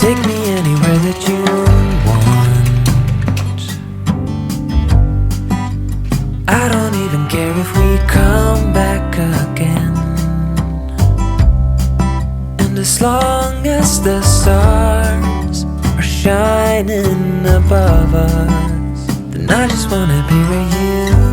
Take me anywhere that you want. I don't even care if we come back again. And as long as the stars are shining above us, then I just wanna be with you.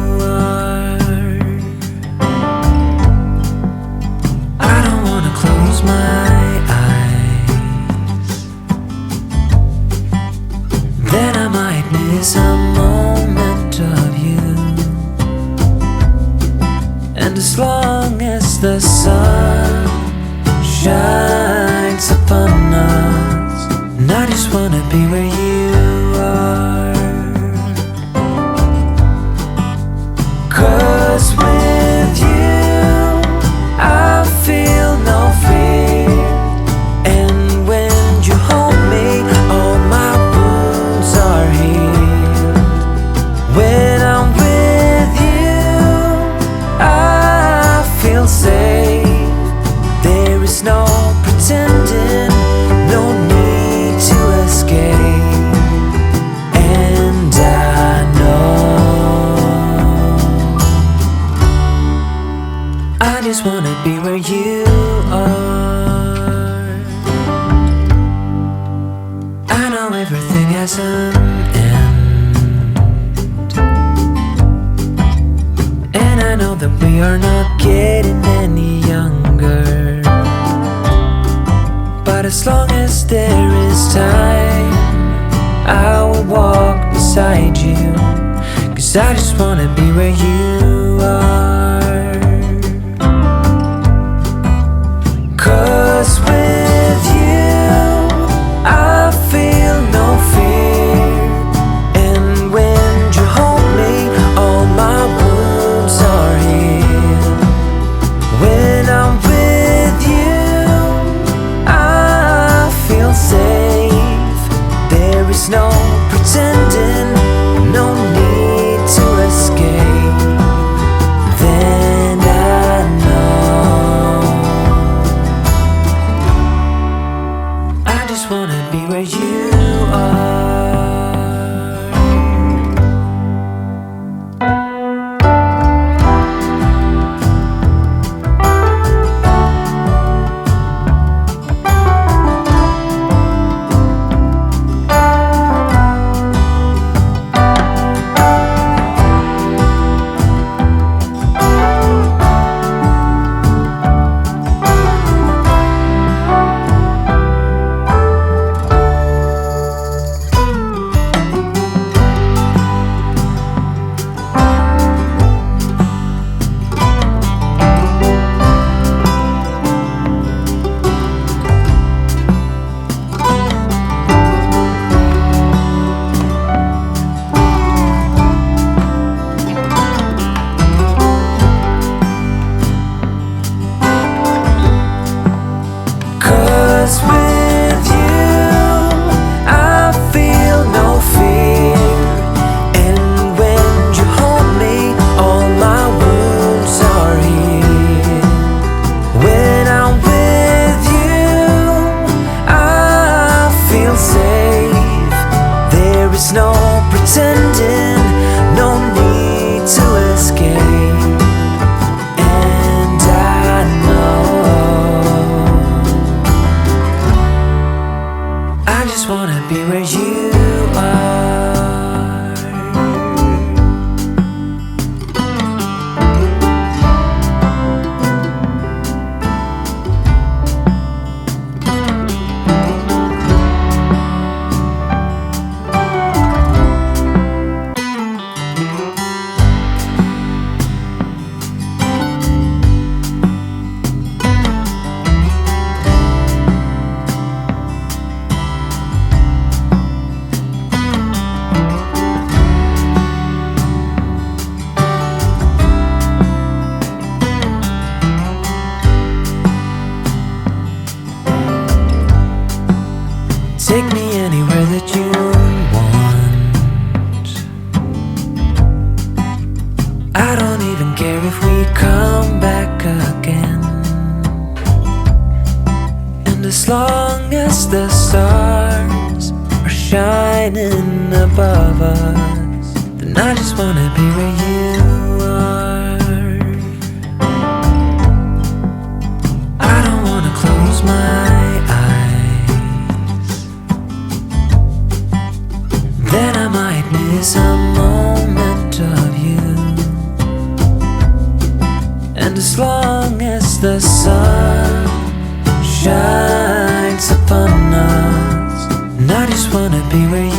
The sun shines upon us, and I just wanna be where you are. Just wanna be where you are. I know everything has an end. And I know that we are not getting any younger. But as long as there is time, I will walk beside you. Cause I just wanna be where you are. Just wanna be where you are. Take me anywhere that you want. I don't even care if we come back again. And as long as the stars are shining above us, then I just wanna be where you are. As long as the sun shines upon us, and I just wanna be where you